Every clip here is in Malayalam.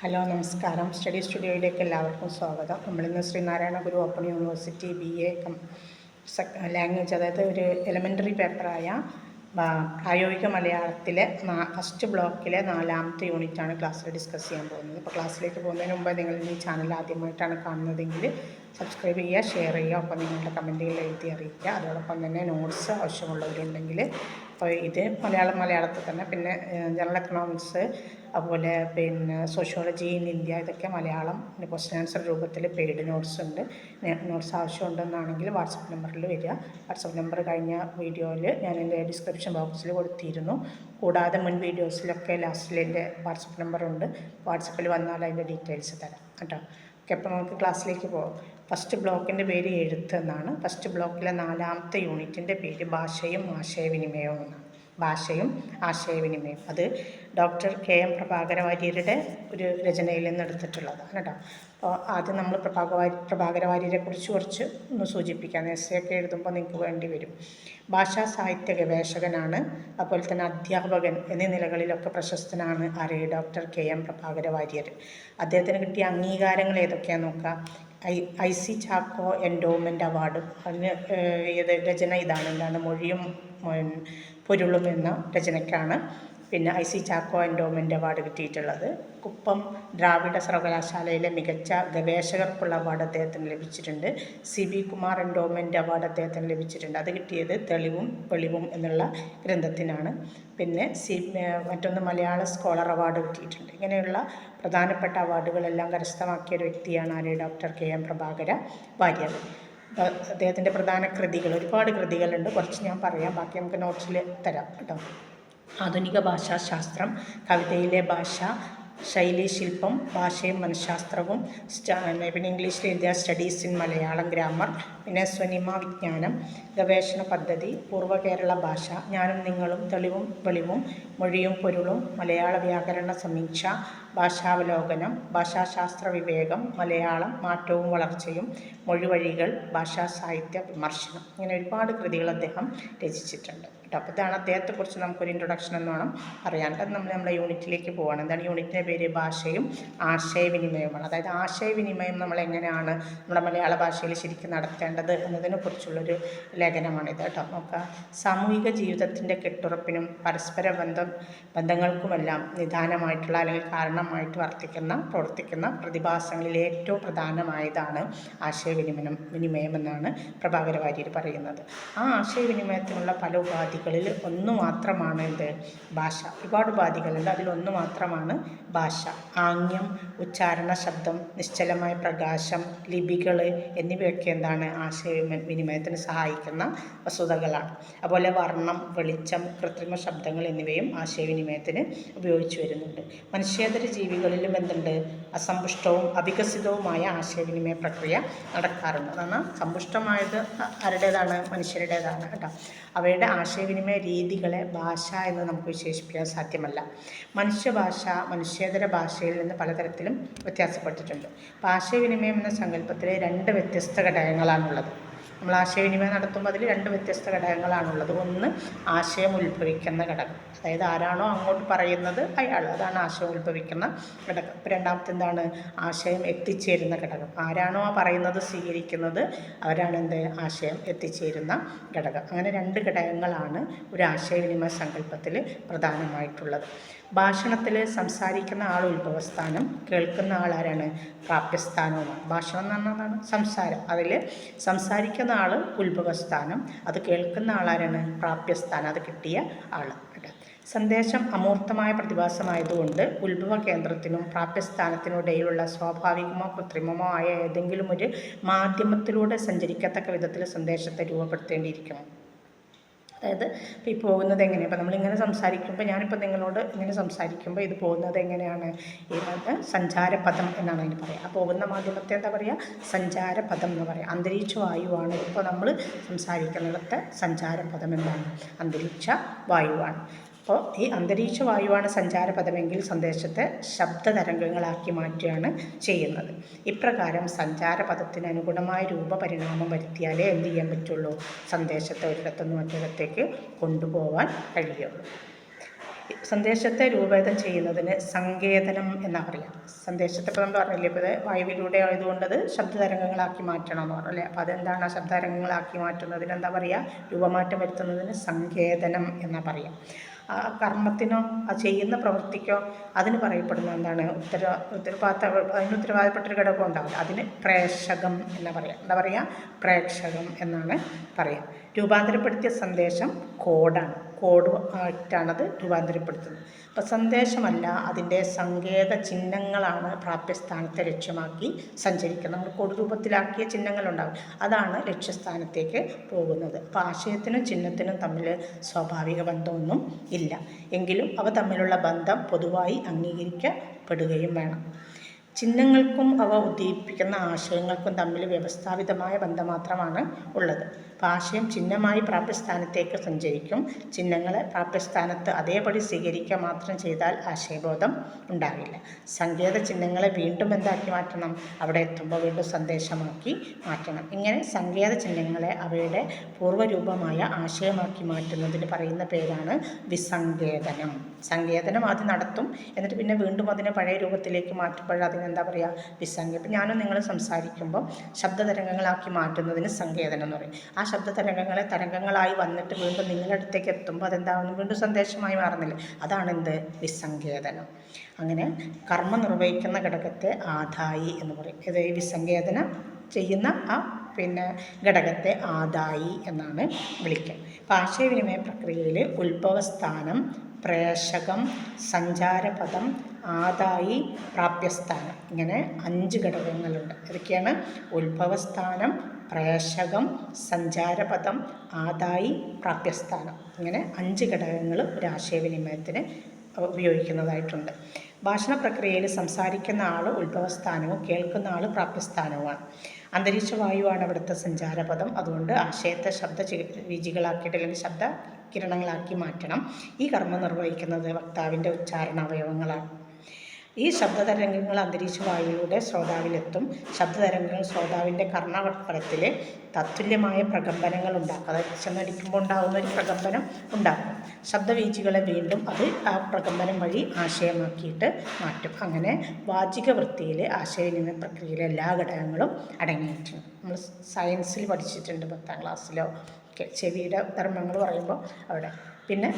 ഹലോ നമസ്കാരം. സ്റ്റഡി സ്റ്റുഡിയോയിലേക്ക് എല്ലാവർക്കും സ്വാഗതം. നമ്മളിന്ന് Sreenarayana Guru open university B A come language അതായത് ഒരു എലമെന്ററി പേപ്പറായ പ്രായോഗിക മലയാളത്തിലെ ഫസ്റ്റ് ബ്ലോക്കിലെ നാലാമത്തെ യൂണിറ്റാണ് ക്ലാസ്സിൽ ഡിസ്കസ് ചെയ്യാൻ പോകുന്നത്. അപ്പോൾ ക്ലാസ്സിലേക്ക് പോകുന്നതിന് മുമ്പ് നിങ്ങൾ ഈ ചാനൽ ആദ്യമായിട്ടാണ് കാണുന്നതെങ്കിൽ സബ്സ്ക്രൈബ് ചെയ്യുക ഷെയർ ചെയ്യുക ഒപ്പം നിങ്ങളുടെ കമന്റുകൾ എഴുതി അറിയിക്കുക. അതോടൊപ്പം തന്നെ നോട്ട്സ് ആവശ്യമുള്ളവരുണ്ടെങ്കിൽ അപ്പോൾ ഇത് മലയാളം മലയാളത്തിൽ തന്നെ. പിന്നെ ജനറൽ എക്കണോമിക്സ് അതുപോലെ പിന്നെ സോഷ്യോളജി ഇൻ ഇന്ത്യ ഇതൊക്കെ മലയാളം ക്വസ്റ്റ്യൻ ആൻസർ രൂപത്തിൽ പെയ്ഡ് നോട്ട്സ് ഉണ്ട്. നോട്ട്സ് ആവശ്യമുണ്ടെന്നാണെങ്കിൽ വാട്സപ്പ് നമ്പറിൽ വരിക. വാട്സപ്പ് നമ്പർ കഴിഞ്ഞ വീഡിയോയിൽ ഞാൻ എന്റെ ഡിസ്ക്രിപ്ഷൻ ബോക്സിൽ കൊടുത്തിരുന്നു. കൂടാതെ മുൻ വീഡിയോസിലൊക്കെ ലാസ്റ്റിൽ എന്റെ വാട്സപ്പ് നമ്പറുണ്ട് വാട്സപ്പിൽ വന്നാൽ അതിന്റെ ഡീറ്റെയിൽസ് തരാം. കേട്ടോ? അപ്പോൾ നമുക്ക് ക്ലാസ്സിലേക്ക് പോകാം ഫസ്റ്റ് ബ്ലോക്കിന്റെ പേര് എഴുത്ത് എന്നാണ്. ഫസ്റ്റ് ബ്ലോക്കിലെ നാലാമത്തെ യൂണിറ്റിന്റെ പേര് ഭാഷയും ആശയവിനിമയവും എന്നാണ്. ഭാഷയും ആശയവിനിമയം. അത് ഡോക്ടർ കെ എം പ്രഭാകര വാര്യരുടെ ഒരു രചനയിൽ നിന്ന് എടുത്തിട്ടുള്ളതാണ് കേട്ടോ. അപ്പോൾ ആദ്യം നമ്മൾ പ്രഭാകവാരി പ്രഭാകര വാര്യരെ കുറിച്ച് കുറച്ച് ഒന്ന് സൂചിപ്പിക്കാം. എസ് ഒക്കെ എഴുതുമ്പോൾ നിങ്ങൾക്ക് വേണ്ടി വരും. ഭാഷാ സാഹിത്യ ഗവേഷകനാണ് അതുപോലെ തന്നെ അധ്യാപകൻ എന്നീ നിലകളിലൊക്കെ പ്രശസ്തനാണ് ആര്? Doctor K M Prabhakara Warrier. അദ്ദേഹത്തിന് കിട്ടിയ അംഗീകാരങ്ങൾ ഏതൊക്കെയാണെന്ന് നോക്കാം? I I C Chacko endowment അവാർഡും. അതിന് രചന ഇതാണ്? എന്താണ് മൊഴിയും പൊരുളും എന്ന രചനയ്ക്കാണ് പിന്നെ I C Chacko endowment award കിട്ടിയിട്ടുള്ളത്. കുപ്പം ദ്രാവിഡ സർവകലാശാലയിലെ മികച്ച ഗവേഷകർക്കുള്ള അവാർഡ് അദ്ദേഹത്തിന് ലഭിച്ചിട്ടുണ്ട്. C B Kumar endowment award അദ്ദേഹത്തിന് ലഭിച്ചിട്ടുണ്ട്. അത് കിട്ടിയത് തെളിവും വെളിവും എന്നുള്ള ഗ്രന്ഥത്തിനാണ്. പിന്നെ സി മറ്റൊന്ന് മലയാള സ്കോളർ അവാർഡ് കിട്ടിയിട്ടുണ്ട്. ഇങ്ങനെയുള്ള പ്രധാനപ്പെട്ട അവാർഡുകളെല്ലാം കരസ്ഥമാക്കിയ ഒരു വ്യക്തിയാണ് Arya doctor K M Prabhakara Warrier. അദ്ദേഹത്തിന്റെ പ്രധാന കൃതികൾ ഒരുപാട് കൃതികളുണ്ട്. കുറച്ച് ഞാൻ പറയാം. ബാക്കി നമുക്ക് നോട്ട്സിൽ തരാം കേട്ടോ. ആധുനിക ഭാഷാശാസ്ത്രം കവിതയിലെ ഭാഷ ശൈലി ശില്പം ഭാഷയും മനഃശാസ്ത്രവും പിന്നെ ഇംഗ്ലീഷിൽ എഴുതിയ സ്റ്റഡീസ് ഇൻ മലയാളം ഗ്രാമർ പിന്നെ സ്വനിമ വിജ്ഞാനം ഗവേഷണ പദ്ധതി പൂർവ കേരള ഭാഷ ഞാനും നിങ്ങളും തെളിവും വെളിവും മൊഴിയും പൊരുളും മലയാള വ്യാകരണ സമീക്ഷ ഭാഷാവലോകനം ഭാഷാശാസ്ത്ര വിവേകം മലയാളം മാറ്റവും വളർച്ചയും മൊഴിവഴികൾ ഭാഷാ സാഹിത്യ വിമർശനം. ഇങ്ങനെ ഒരുപാട് കൃതികൾ അദ്ദേഹം രചിച്ചിട്ടുണ്ട്. കേട്ടോ. അപ്പോൾ ഇതാണ് അദ്ദേഹത്തെക്കുറിച്ച് നമുക്കൊരു ഇൻട്രൊഡക്ഷൻ എന്ന് വേണം പറയാൻ. അത് നമ്മൾ നമ്മുടെ യൂണിറ്റിലേക്ക് പോവാണ്. എന്താണ് യൂണിറ്റിന്റെ പേര്? ഭാഷയും ആശയവിനിമയവുമാണ്. അതായത് ആശയവിനിമയം നമ്മൾ എങ്ങനെയാണ് നമ്മുടെ മലയാള ഭാഷയിൽ ശരിക്കും നടത്തേണ്ടത് എന്നതിനെ കുറിച്ചുള്ളൊരു ലേഖനമാണിത് കേട്ടോ. നോക്കുക സാമൂഹിക ജീവിതത്തിന്റെ കെട്ടുറപ്പിനും പരസ്പര ബന്ധം ബന്ധങ്ങൾക്കുമെല്ലാം നിദാനമായിട്ടുള്ള അല്ലെങ്കിൽ കാരണമായിട്ട് വർത്തിക്കുന്ന പ്രവർത്തിക്കുന്ന പ്രതിഭാസങ്ങളിൽ ഏറ്റവും പ്രധാനമായതാണ് ആശയവിനിമയം വിനിമയം എന്നാണ് പ്രഭാകര വാര്യർ പറയുന്നത്. ആ ആശയവിനിമയത്തിനുള്ള പല ഉപാധികളിൽ ഒന്ന് മാത്രമാണ് എന്ത് ഭാഷ. ഒരുപാട് ഉപാധികളുണ്ട്. അതിലൊന്ന് മാത്രമാണ് ഭാഷ. ആംഗ്യം ഉച്ചാരണ ശബ്ദം നിശ്ചലമായ പ്രകാശം ലിപികൾ എന്നിവയൊക്കെ എന്താണ്? ആശയവിനിമയത്തിന് സഹായിക്കുന്ന വസ്തുതകളാണ്. അതുപോലെ വർണം വെളിച്ചം കൃത്രിമ ശബ്ദങ്ങൾ എന്നിവയും ആശയവിനിമയത്തിന് ഉപയോഗിച്ചു വരുന്നുണ്ട്. മനുഷ്യേതര ജീവികളിലും എന്തുണ്ട്? അസമ്പുഷ്ടവും അവികസിതവുമായ ആശയവിനിമയ പ്രക്രിയ നടക്കാറുണ്ട്. അതാണ് സമ്പുഷ്ടമായത് ആരുടേതാണ്? മനുഷ്യരുടേതാണ് കേട്ടോ. അവയുടെ ആശയവിനിമയ രീതികളെ ഭാഷ എന്ന് നമുക്ക് വിശേഷിപ്പിക്കാൻ സാധ്യമല്ല. മനുഷ്യഭാഷ മനുഷ്യേതര ഭാഷയിൽ നിന്ന് പലതരത്തിലും വ്യത്യാസപ്പെട്ടിട്ടുണ്ട്. അപ്പോൾ ആശയവിനിമയം എന്ന സങ്കല്പത്തിലെ രണ്ട് വ്യത്യസ്ത ഘടകങ്ങളാണുള്ളത്. നമ്മൾ ആശയവിനിമയം നടത്തുമ്പോൾ അതിൽ രണ്ട് വ്യത്യസ്ത ഘടകങ്ങളാണുള്ളത്. ഒന്ന് ആശയം ഉത്ഭവിക്കുന്ന ഘടകം. അതായത് ആരാണോ അങ്ങോട്ട് പറയുന്നത് അയാൾ അതാണ് ആശയം ഉത്ഭവിക്കുന്ന ഘടകം. ഇപ്പോൾ രണ്ടാമത്തെ എന്താണ്? ആശയം എത്തിച്ചേരുന്ന ഘടകം. ആരാണോ ആ പറയുന്നത് സ്വീകരിക്കുന്നത് അവരാണ് എന്ത്? ആശയം എത്തിച്ചേരുന്ന ഘടകം. അങ്ങനെ രണ്ട് ഘടകങ്ങളാണ് ഒരു ആശയവിനിമയ സങ്കല്പത്തിൽ പ്രധാനമായിട്ടുള്ളത്. ഭാഷണത്തിൽ സംസാരിക്കുന്ന ആൾ ഉത്ഭവസ്ഥാനം കേൾക്കുന്ന ആളാരാണ് ആരാണ്? പ്രാപ്യസ്ഥാനവുമാണ്. ഭാഷണം എന്ന് പറഞ്ഞാൽ എന്താണ്? സംസാരം. അതിൽ സംസാരിക്കുന്ന ആൾ ഉത്ഭവസ്ഥാനം അത് കേൾക്കുന്ന ആളാരാണ് പ്രാപ്യസ്ഥാനം. അത് കിട്ടിയ ആൾ സന്ദേശം അമൂർത്തമായ പ്രതിഭാസമായതുകൊണ്ട് ഉത്ഭവ കേന്ദ്രത്തിനും പ്രാപ്യസ്ഥാനത്തിനും ഇടയിലുള്ള സ്വാഭാവികമോ കൃത്രിമമോ ആയ ഏതെങ്കിലും ഒരു മാധ്യമത്തിലൂടെ സഞ്ചരിക്കത്തക്ക വിധത്തിൽ സന്ദേശത്തെ രൂപപ്പെടുത്തേണ്ടിയിരിക്കണം അതായത് ഇപ്പോൾ ഈ പോകുന്നത് എങ്ങനെയാണ് അപ്പോൾ നമ്മളിങ്ങനെ സംസാരിക്കുമ്പോൾ ഞാനിപ്പോൾ നിങ്ങളോട് ഇങ്ങനെ സംസാരിക്കുമ്പോൾ ഇത് പോകുന്നത് എങ്ങനെയാണ്? ഏതാണ്? സഞ്ചാരപഥം എന്നാണ് അതിന് പറയുക പോകുന്ന മാധ്യമത്തെ എന്താ പറയുക സഞ്ചാരപഥം എന്ന് പറയുക അന്തരീക്ഷ വായുവാണ് ഇപ്പോൾ നമ്മൾ സംസാരിക്കുന്നിടത്തെ സഞ്ചാരപഥം എന്താണ്? അന്തരീക്ഷ വായുവാണ്. അപ്പോൾ ഈ അന്തരീക്ഷ വായുവാണ് സഞ്ചാരപഥമെങ്കിൽ സന്ദേശത്തെ ശബ്ദ തരംഗങ്ങളാക്കി മാറ്റുകയാണ് ചെയ്യുന്നത്. ഇപ്രകാരം സഞ്ചാരപഥത്തിന് അനുഗുണമായ രൂപപരിണാമം വരുത്തിയാലേ എന്ത് ചെയ്യാൻ പറ്റുള്ളൂ? സന്ദേശത്തെ ഒരിടത്തുനിന്ന് മറ്റൊരിടത്തേക്ക് കൊണ്ടുപോകാൻ കഴിയുള്ളൂ. സന്ദേശത്തെ രൂപഭേദം ചെയ്യുന്നതിന് സങ്കേതനം എന്നാ പറയുക സന്ദേശത്തെ ഇപ്പോൾ നമ്മൾ പറഞ്ഞില്ലേ ഇപ്പോൾ വായുവിലൂടെ ആയതുകൊണ്ട് അത് ശബ്ദതരംഗങ്ങളാക്കി മാറ്റണം എന്ന് പറഞ്ഞല്ലേ അപ്പോൾ അതെന്താണ് ആ ശബ്ദതരംഗങ്ങളാക്കി മാറ്റുന്നതിന് എന്താ പറയുക? രൂപമാറ്റം വരുത്തുന്നതിന് സങ്കേതനം എന്നാ പറയുക. ആ കർമ്മത്തിനോ ആ ചെയ്യുന്ന പ്രവൃത്തിക്കോ അതിന് പറയപ്പെടുന്ന എന്താണ്? ഉത്തര ഉത്തരവാദിത്ത അതിന് ഉത്തരവാദപ്പെട്ടൊരു ഘടകം ഉണ്ടാവില്ല. അതിന് പ്രേക്ഷകം എന്നാ പറയുക എന്താ പറയുക പ്രേക്ഷകം എന്നാണ് പറയുക രൂപാന്തരപ്പെടുത്തിയ സന്ദേശം കോഡാണ്. കോഡ് ആയിട്ടാണത് രൂപാന്തരപ്പെടുത്തുന്നത്. അപ്പോൾ സന്ദേശമല്ല അതിന്റെ സങ്കേത ചിഹ്നങ്ങളാണ് പ്രാപ്യസ്ഥാനത്തെ ലക്ഷ്യമാക്കി സഞ്ചരിക്കുന്നത്. നമ്മൾ കോഡ് രൂപത്തിലാക്കിയ ചിഹ്നങ്ങളുണ്ടാകും അതാണ് ലക്ഷ്യസ്ഥാനത്തേക്ക് പോകുന്നത്. അപ്പോൾ ആശയത്തിനും ചിഹ്നത്തിനും തമ്മിൽ സ്വാഭാവിക ബന്ധമൊന്നും ഇല്ല. എങ്കിലും അവ തമ്മിലുള്ള ബന്ധം പൊതുവായി അംഗീകരിക്കപ്പെടുകയും വേണം. ചിഹ്നങ്ങൾക്കും അവ ഉദ്ദീപിക്കുന്ന ആശയങ്ങൾക്കും തമ്മിൽ വ്യവസ്ഥാപിതമായ ബന്ധം മാത്രമാണ് ഉള്ളത്. അപ്പോൾ ചിഹ്നമായി പ്രാപ്യസ്ഥാനത്തേക്ക് സഞ്ചരിക്കും. ചിഹ്നങ്ങളെ പ്രാപ്യസ്ഥാനത്ത് അതേപടി സ്വീകരിക്കുക മാത്രം ചെയ്താൽ ആശയബോധം ഉണ്ടാവില്ല. സങ്കേത ചിഹ്നങ്ങളെ വീണ്ടും എന്താക്കി മാറ്റണം? അവിടെ എത്തുമ്പോൾ വീണ്ടും സന്ദേശമാക്കി മാറ്റണം. ഇങ്ങനെ സങ്കേത ചിഹ്നങ്ങളെ അവയുടെ പൂർവരൂപമായ ആശയമാക്കി മാറ്റുന്നതിന് പറയുന്ന പേരാണ് വിസങ്കേതനം. സങ്കേതനം ആദ്യം നടത്തും. എന്നിട്ട് പിന്നെ വീണ്ടും അതിനെ പഴയ രൂപത്തിലേക്ക് മാറ്റുമ്പോൾ അതിനെന്താ പറയുക ഇപ്പം ഞാനും നിങ്ങൾ സംസാരിക്കുമ്പോൾ ശബ്ദതരംഗങ്ങളാക്കി മാറ്റുന്നതിന് സങ്കേതനം എന്ന് പറയും. ആ ശബ്ദതരംഗങ്ങളെ തരംഗങ്ങളായി വന്നിട്ട് വീണ്ടും നിങ്ങളുടെ അടുത്തേക്ക് എത്തുമ്പോൾ അതെന്താവുന്നു? വീണ്ടും സന്ദേശമായി മാറുന്നില്ല? അതാണ് എന്ത് വിസങ്കേതനം. അങ്ങനെ കർമ്മം നിർവഹിക്കുന്ന ഘടകത്തെ ആദായി എന്ന് പറയും. ഇത് ഈ വിസങ്കേതനം ചെയ്യുന്ന ആ പിന്നെ ഘടകത്തെ ആദായി എന്നാണ് വിളിക്കുക. അപ്പം ആശയവിനിമയ പ്രക്രിയയിൽ ഉത്ഭവസ്ഥാനം പ്രേഷകം സഞ്ചാരപദം ആദായി പ്രാപ്യസ്ഥാനം. ഇങ്ങനെ അഞ്ച് ഘടകങ്ങളുണ്ട്. ഇതൊക്കെയാണ് ഉത്ഭവസ്ഥാനം പ്രേഷകം സഞ്ചാരപഥം ആദായി പ്രാപ്യസ്ഥാനം. ഇങ്ങനെ അഞ്ച് ഘടകങ്ങൾ ഒരു ആശയവിനിമയത്തിന് ഉപയോഗിക്കുന്നതായിട്ടുണ്ട്. ഭാഷണ പ്രക്രിയയിൽ സംസാരിക്കുന്ന ആൾ ഉത്ഭവസ്ഥാനവും കേൾക്കുന്ന ആൾ പ്രാപ്യസ്ഥാനവുമാണ്. അന്തരീക്ഷ വായുവാണ് അവിടുത്തെ സഞ്ചാരപദം അതുകൊണ്ട് ആശയത്തെ ശബ്ദ വീജികളാക്കിയിട്ട് അല്ലെങ്കിൽ ശബ്ദ കിരണങ്ങളാക്കി മാറ്റണം. ഈ കർമ്മം നിർവഹിക്കുന്നത് വക്താവിന്റെ ഉച്ചാരണ അവയവങ്ങളാണ്. ഈ ശബ്ദതരംഗങ്ങൾ അന്തരീക്ഷ വായുവിലൂടെ ശ്രോതാവിലെത്തും. ശബ്ദതരംഗങ്ങൾ ശ്രോതാവിന്റെ കർണപടത്തിൽ തത്തുല്യമായ പ്രകമ്പനങ്ങൾ ഉണ്ടാക്കും. അതായത് ചെന്നടിക്കുമ്പോൾ ഉണ്ടാകുന്ന ഒരു പ്രകമ്പനം ഉണ്ടാക്കും. ശബ്ദവീചികളെ വീണ്ടും അത് ആ പ്രകമ്പനം വഴി ആശയമാക്കിയിട്ട് മാറ്റും. അങ്ങനെ വാചിക വൃത്തിയിൽ ആശയവിനിമയ പ്രക്രിയയിലെ എല്ലാ ഘടകങ്ങളും അടങ്ങിയിട്ടുണ്ട് നമ്മൾ സയൻസിൽ പഠിച്ചിട്ടുണ്ട് പത്താം ക്ലാസ്സിലോ ഒക്കെ. ചെവിയുടെ ധർമ്മങ്ങൾ പറയുമ്പോൾ അവിടെ പിന്നെ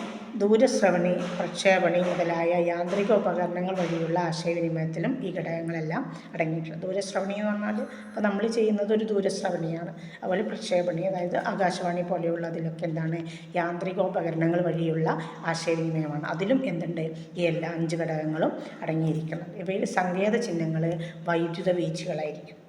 ദൂരശ്രവണി പ്രക്ഷേപണി മുതലായ യാന്ത്രിക ഉപകരണങ്ങൾ വഴിയുള്ള ആശയവിനിമയത്തിലും ഈ ഘടകങ്ങളെല്ലാം അടങ്ങിയിട്ടുണ്ട്. ദൂരശ്രവണി എന്ന് പറഞ്ഞാൽ ഇപ്പോൾ നമ്മൾ ചെയ്യുന്നത് ഒരു ദൂരശ്രവണിയാണ്. അതുപോലെ പ്രക്ഷേപണി അതായത് ആകാശവാണി പോലെയുള്ള അതിലൊക്കെ എന്താണ് യാന്ത്രികോപകരണങ്ങൾ വഴിയുള്ള ആശയവിനിമയമാണ്. അതിലും എന്തുണ്ട്? ഈ എല്ലാ അഞ്ച് ഘടകങ്ങളും അടങ്ങിയിരിക്കുന്നത്. ഇവയിൽ സങ്കേത ചിഹ്നങ്ങൾ വൈദ്യുത വീഴ്ചകളായിരിക്കും.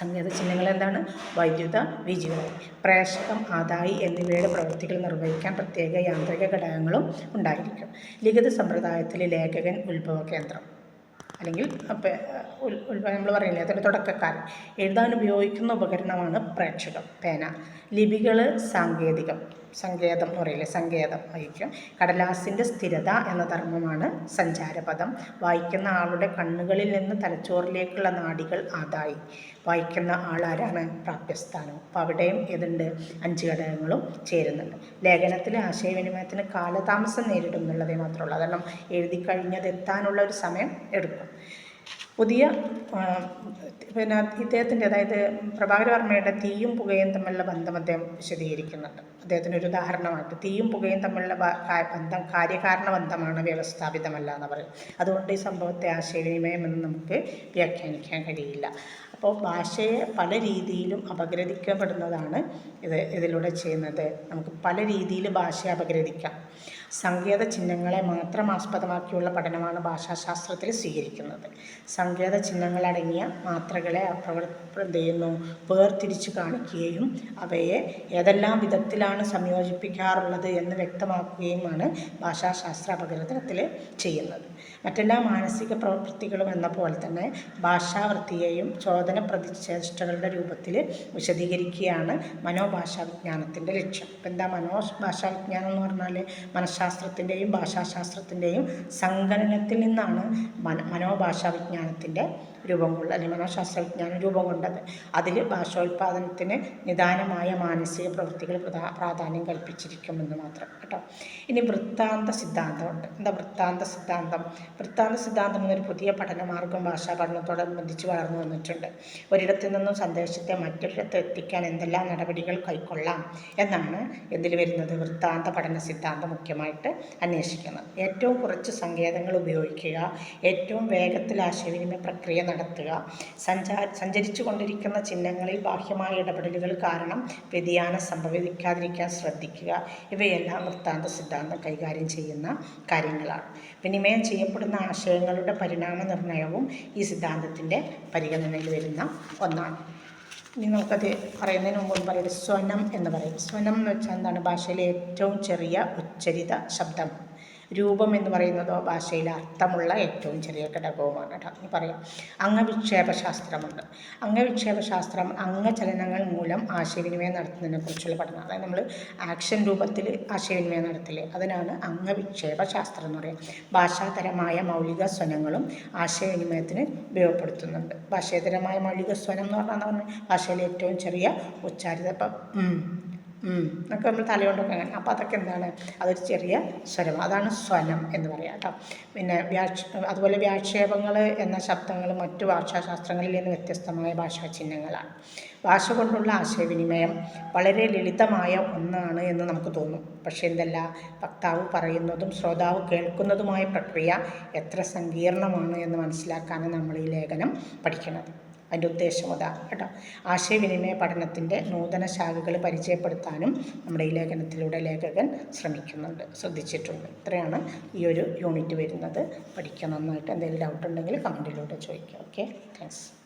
സങ്കേത ചിഹ്നങ്ങൾ എന്താണ്? വൈദ്യുത വീജികൾ പ്രേഷകം ആദായി എന്നിവയുടെ പ്രവൃത്തികൾ നിർവഹിക്കാൻ പ്രത്യേക യാന്ത്രിക ഘടകങ്ങളും ഉണ്ടായിരിക്കും. ലിഖിത സമ്പ്രദായത്തിലെ ലേഖകൻ ഉത്ഭവ കേന്ദ്രം. അല്ലെങ്കിൽ ഉത്ഭവം നമ്മൾ പറയുന്നത് അതിന്റെ തുടക്കക്കാരൻ. എഴുതാൻ ഉപയോഗിക്കുന്ന ഉപകരണമാണ് പ്രേക്ഷകം പേന. ലിപികൾ സാങ്കേതികം. സങ്കേതം എന്ന് പറയില്ലേ സങ്കേതം വഹിക്കും കടലാസിന്റെ സ്ഥിരത എന്ന ധർമ്മമാണ് സഞ്ചാരപദം. വായിക്കുന്ന ആളുടെ കണ്ണുകളിൽ നിന്ന് തലച്ചോറിലേക്കുള്ള നാടികൾ ആദായി. വായിക്കുന്ന ആളാരാണ് പ്രാപ്യസ്ഥാനം. അപ്പോൾ അവിടെയും ഏതുണ്ട് അഞ്ച് ഘടകങ്ങളും ചേരുന്നുണ്ട്. ലേഖനത്തിൽ ആശയവിനിമയത്തിന് കാലതാമസം നേരിടും എന്നുള്ളതേ മാത്രമുള്ളൂ കാരണം എഴുതി കഴിഞ്ഞത് എത്താനുള്ള ഒരു സമയം എടുക്കും. പുതിയ പിന്നെ ഇദ്ദേഹത്തിന്റെ അതായത് പ്രഭാകരവർമ്മയുടെ തീയും പുകയും തമ്മിലുള്ള ബന്ധം അദ്ദേഹം വിശദീകരിക്കുന്നുണ്ട്. അദ്ദേഹത്തിന് ഒരു ഉദാഹരണമായിട്ട് തീയും പുകയും തമ്മിലുള്ള ബന്ധം കാര്യകാരണ ബന്ധമാണ് വ്യവസ്ഥാപിതമല്ല എന്ന് പറയും. അതുകൊണ്ട് ഈ സംഭവത്തെ ആശയവിനിമയം എന്ന് നമുക്ക് വ്യാഖ്യാനിക്കാൻ കഴിയില്ല. അപ്പോൾ ഭാഷയെ പല രീതിയിലും അപഗ്രഥിക്കപ്പെടുന്നതാണ് ഇത് ഇതിലൂടെ ചെയ്യുന്നത്. നമുക്ക് പല രീതിയിൽ ഭാഷയെ അപഗ്രഥിക്കാം. സങ്കേത ചിഹ്നങ്ങളെ മാത്രം ആസ്പദമാക്കിയുള്ള പഠനമാണ് ഭാഷാശാസ്ത്രത്തിൽ സ്വീകരിക്കുന്നത്. സങ്കേത ചിഹ്നങ്ങളടങ്ങിയ മാത്രകളെ പ്രവർ എന്ത് ചെയ്യുന്നു വേർതിരിച്ച് കാണിക്കുകയും അവയെ ഏതെല്ലാം വിധത്തിലാണ് സംയോജിപ്പിക്കാറുള്ളത് എന്ന് വ്യക്തമാക്കുകയുമാണ് ഭാഷാശാസ്ത്ര അപഗ്രഥനത്തിൽ ചെയ്യുന്നത്. മറ്റെല്ലാ മാനസിക പ്രവൃത്തികളും എന്ന പോലെ തന്നെ ഭാഷാവൃത്തിയെയും ചോദന പ്രതിചേഷ്ടകളുടെ രൂപത്തിൽ വിശദീകരിക്കുകയാണ് മനോഭാഷാ വിജ്ഞാനത്തിന്റെ ലക്ഷ്യം. ഇപ്പം എന്താ മനോഭാഷാ വിജ്ഞാനം എന്ന് പറഞ്ഞാൽ മനഃശാസ്ത്രത്തിന്റെയും ഭാഷാശാസ്ത്രത്തിന്റെയും സങ്കലനത്തിൽ നിന്നാണ് മന മനോഭാഷാ വിജ്ഞാനത്തിന്റെ രൂപം കൊള്ളുക അല്ലെങ്കിൽ മനോശാസ്ത്രജ്ഞാനം രൂപം കൊണ്ടത് അതിൽ ഭാഷോൽപാദനത്തിന് നിദാനമായ മാനസിക പ്രവൃത്തികൾ പ്രധാ പ്രാധാന്യം കൽപ്പിച്ചിരിക്കുമെന്ന് മാത്രം കേട്ടോ. ഇനി വൃത്താന്ത സിദ്ധാന്തമുണ്ട്. എന്താ വൃത്താന്ത സിദ്ധാന്തം? വൃത്താന്ത സിദ്ധാന്തം എന്നൊരു പുതിയ പഠനമാർഗം ഭാഷാ പഠനത്തോടനുബന്ധിച്ച് വളർന്നു വന്നിട്ടുണ്ട്. ഒരിടത്തു നിന്നും സന്ദേശത്തെ മറ്റൊരിടത്ത് എത്തിക്കാൻ എന്തെല്ലാം നടപടികൾ കൈക്കൊള്ളാം എന്നാണ് ഇതിൽ വരുന്നത് വൃത്താന്ത പഠന സിദ്ധാന്തം മുഖ്യമായിട്ട് അന്വേഷിക്കുന്നത്. ഏറ്റവും കുറച്ച് സങ്കേതങ്ങൾ ഉപയോഗിക്കുക ഏറ്റവും വേഗത്തിൽ ആശയവിനിമയ പ്രക്രിയ സഞ്ചാ സഞ്ചരിച്ചു കൊണ്ടിരിക്കുന്ന ചിഹ്നങ്ങളിൽ ബാഹ്യമായ ഇടപെടലുകൾ കാരണം വ്യതിയാനം സംഭവിക്കാതിരിക്കാൻ ശ്രദ്ധിക്കുക. ഇവയെല്ലാം വൃത്താന്ത സിദ്ധാന്തം കൈകാര്യം ചെയ്യുന്ന കാര്യങ്ങളാണ്. വിനിമയം ചെയ്യപ്പെടുന്ന ആശയങ്ങളുടെ പരിണാമ നിർണയവും ഈ സിദ്ധാന്തത്തിന്റെ പരിഗണനയിൽ വരുന്ന ഒന്നാണ്. ഇനി നമുക്കത് പറയുന്നതിന് മുമ്പ് പറയും സ്വനം എന്ന് പറയും. സ്വനം എന്ന് വെച്ചാൽ എന്താണ്? ഭാഷയിലെ ഏറ്റവും ചെറിയ ഉച്ചരിത ശബ്ദം. രൂപം എന്ന് പറയുന്നതോ ഭാഷയിൽ അർത്ഥമുള്ള ഏറ്റവും ചെറിയ ഘടകവുമാണ് കേട്ടോ. ഇനി പറയാം. അംഗവിക്ഷേപശാസ്ത്രമുണ്ട്. അംഗവിക്ഷേപശാസ്ത്രം അംഗചലനങ്ങൾ മൂലം ആശയവിനിമയം നടത്തുന്നതിനെ കുറിച്ചുള്ള പഠനം. അതായത് നമ്മൾ ആക്ഷൻ രൂപത്തിൽ ആശയവിനിമയം നടത്തില്ലേ? അതിനാണ് അംഗവിക്ഷേപശാസ്ത്രം എന്ന് പറയുന്നത് ഭാഷാതരമായ മൗലിക സ്വനങ്ങളും ആശയവിനിമയത്തിന് ഉപയോഗപ്പെടുത്തുന്നുണ്ട്. ഭാഷേതരമായ മൗലിക സ്വനം എന്ന് പറഞ്ഞാൽ ഭാഷയിലെ ഏറ്റവും ചെറിയ ഉച്ചാരിത എന്നൊക്കെ നമ്മൾ തലയോണ്ടൊക്കെ അങ്ങനെ. അപ്പോൾ അതൊക്കെ എന്താണ്? അതൊരു ചെറിയ സ്വരം. അതാണ് സ്വനം എന്ന് പറയാം കേട്ടോ പിന്നെ വ്യാക്ഷ അതുപോലെ വ്യാക്ഷേപങ്ങൾ എന്ന ശബ്ദങ്ങൾ മറ്റു ഭാഷാശാസ്ത്രങ്ങളിൽ നിന്ന് വ്യത്യസ്തമായ ഭാഷാ ചിഹ്നങ്ങളാണ്. ഭാഷ കൊണ്ടുള്ള ആശയവിനിമയം വളരെ ലളിതമായ ഒന്നാണ് എന്ന് നമുക്ക് തോന്നും. പക്ഷേ എന്തല്ല? വക്താവ് പറയുന്നതും ശ്രോതാവ് കേൾക്കുന്നതുമായ പ്രക്രിയ എത്ര സങ്കീർണമാണ് എന്ന് മനസ്സിലാക്കാനാണ് നമ്മൾ ഈ ലേഖനം പഠിക്കുന്നത് അതിന്റെ ഉദ്ദേശം അതാ കേട്ടോ. ആശയവിനിമയ പഠനത്തിന്റെ നൂതന ശാഖകൾ പരിചയപ്പെടുത്താനും നമ്മുടെ ഈ ലേഖനത്തിലൂടെ ലേഖകൻ ശ്രമിക്കുന്നുണ്ട് ശ്രദ്ധിച്ചിട്ടുണ്ട്. ഇത്രയാണ് ഈ ഒരു യൂണിറ്റ് വരുന്നത്. പഠിക്കാൻ നന്നായിട്ട് എന്തെങ്കിലും ഡൗട്ട് ഉണ്ടെങ്കിൽ കമന്റിലൂടെ ചോദിക്കുക ഓക്കെ താങ്ക്സ്